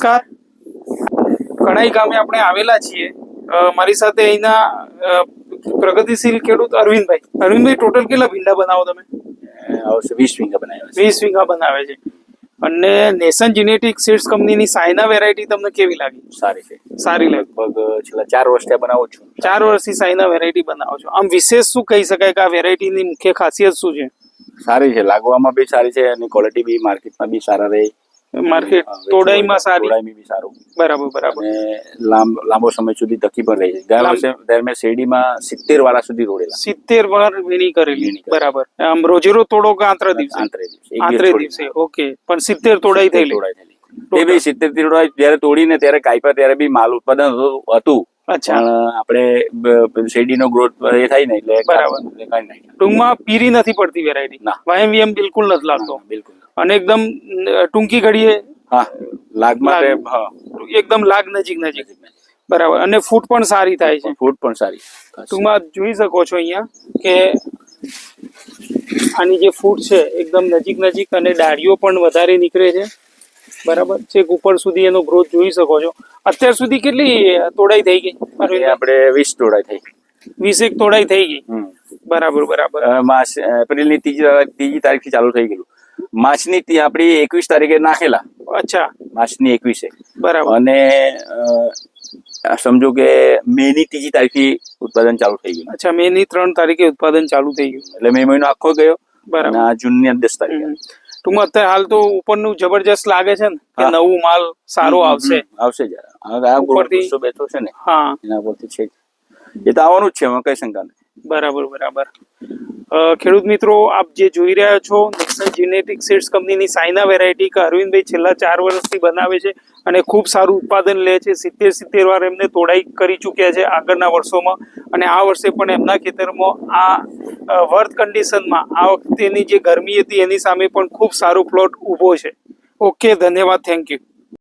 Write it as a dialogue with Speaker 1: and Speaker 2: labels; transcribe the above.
Speaker 1: નમસ્કાર. કણાઈ ગામે આપણે આવેલા છીએ. મારી સાથે અહીંના પ્રગતિશીલ ખેડૂત અરવિંદભાઈ. અરવિંદભાઈ ટોટલ કેટલા ભીંડા બનાવો તમે?
Speaker 2: વીસ વીંગા બનાવ્યા
Speaker 1: વીસ વીઘા બનાવે છે. અને નેશન જીનેટિક સીડ્સ કંપનીની સાયના વેરાયટી તમને કેવી લાગી?
Speaker 2: સારી છે.
Speaker 1: સારી લાગી.
Speaker 2: લગભગ છેલ્લા ચાર વર્ષથી બનાવો બનાવું છું.
Speaker 1: ચાર વર્ષથી સાયના વેરાયટી બનાવો છો. આમ વિશેષ શું કહી શકાય કે આ વેરાયટીની મુખ્ય ખાસિયત શું છે?
Speaker 2: સારી છે. લાગવામાં બી સારી છે અને ક્વોલિટી બી માર્કેટમાં બી સારા રહે.
Speaker 1: માર્કેટ તોડાઈમાં સારી.
Speaker 2: તોડાઈમાં બી સારું.
Speaker 1: બરાબર બરાબર.
Speaker 2: અને લાંબો સમય સુધી ટકી પણ રહી છે. ગયા વર્ષે મેં શેરડીમાં સિત્તેર વાળા સુધી રોડેલા.
Speaker 1: સિત્તેર વાર વીણી કરેલી. બરાબર. આમ રોજેરો તોડો કે આંતર દિવસે?
Speaker 2: આંતરે દિવસે.
Speaker 1: ઓકે. પણ સિત્તેર તોડાઈ થયેલી.
Speaker 2: એ બી સિત્તેર તોડાઈ જ્યારે તોડીને ત્યારે કાપ્યા ત્યારે બી માલ ઉત્પાદન હતું- પણ આપણે શેરડીનો ગ્રોથ એ થાય ને એટલે
Speaker 1: બરાબર. ટૂંકમાં પીરી નથી પડતી વેરાયટી
Speaker 2: ના.
Speaker 1: વાયમ બિલકુલ નથી લાગતો.
Speaker 2: બિલકુલ
Speaker 1: અને એકદમ ટૂંકી ઘડીએ
Speaker 2: હા
Speaker 1: લાગ.
Speaker 2: હા.
Speaker 1: એકદમ લાગ નજીક નજીક. બરાબર. અને ફૂટ પણ સારી થાય છે.
Speaker 2: ફૂડ પણ સારી.
Speaker 1: ટૂંકમાં જોઈ શકો છો અહીંયા કે આની જે ફૂટ છે એકદમ નજીક નજીક અને ડાળીઓ પણ વધારે નીકળે છે. બરાબર? છેક ઉપર સુધી એનો ગ્રોથ જોઈ શકો છો. અત્યાર સુધી કેટલી તોડાઈ થઈ ગઈ?
Speaker 2: આપણે વીસ તોડાઈ થઈ
Speaker 1: વીસ એક તોડાઈ થઈ ગઈ? બરાબર બરાબર.
Speaker 2: માસ એપ્રિલની ત્રીજી ત્રીજી તારીખથી ચાલુ થઈ ગયેલું. માર્ચની આપણી એકવીસ તારીખે નાખેલા.
Speaker 1: અચ્છા.
Speaker 2: માર્ચની એકવીસે.
Speaker 1: બરાબર.
Speaker 2: અને સમજો કે મે ની ત્રીજી તારીખથી ઉત્પાદન ચાલુ થઈ ગયું.
Speaker 1: અચ્છા મે ની ત્રણ તારીખે ઉત્પાદન ચાલુ થઈ ગયું.
Speaker 2: એટલે મે મહિનો આખો ગયો.
Speaker 1: બરાબર.
Speaker 2: આ જૂનની દસ તારીખે.
Speaker 1: ટૂંકમાં અત્યારે હાલ તો ઉપરનું જબરજસ્ત લાગે છે ને કે નવું માલ સારો આવશે.
Speaker 2: આવશે જરા આ
Speaker 1: ઉપરથી-
Speaker 2: બેઠો છે ને
Speaker 1: હા.
Speaker 2: એના પરથી છે એ તો આવવાનું જ છે એમાં કઈ શંકા નહીં.
Speaker 1: બરાબર બરાબર. ખેડૂત મિત્રો આપ જે જોઈ રહ્યા છો જીનેટિક સીડ્સ કંપનીની સાયના વેરાયટી કે અરવિંદભાઈ છેલ્લા ચાર વર્ષથી બનાવે છે અને ખૂબ સારું ઉત્પાદન લે છે. સિત્તેર સિત્તેર વાર એમને તોડાઈ કરી ચૂક્યા છે આગળના વર્ષોમાં. અને આ વર્ષે પણ એમના ખેતરમાં આ વર્થ કન્ડિશનમાં આ વખતેની જે ગરમી હતી એની સામે પણ ખૂબ સારો પ્લોટ ઊભો છે. ઓકે ધન્યવાદ. Thank you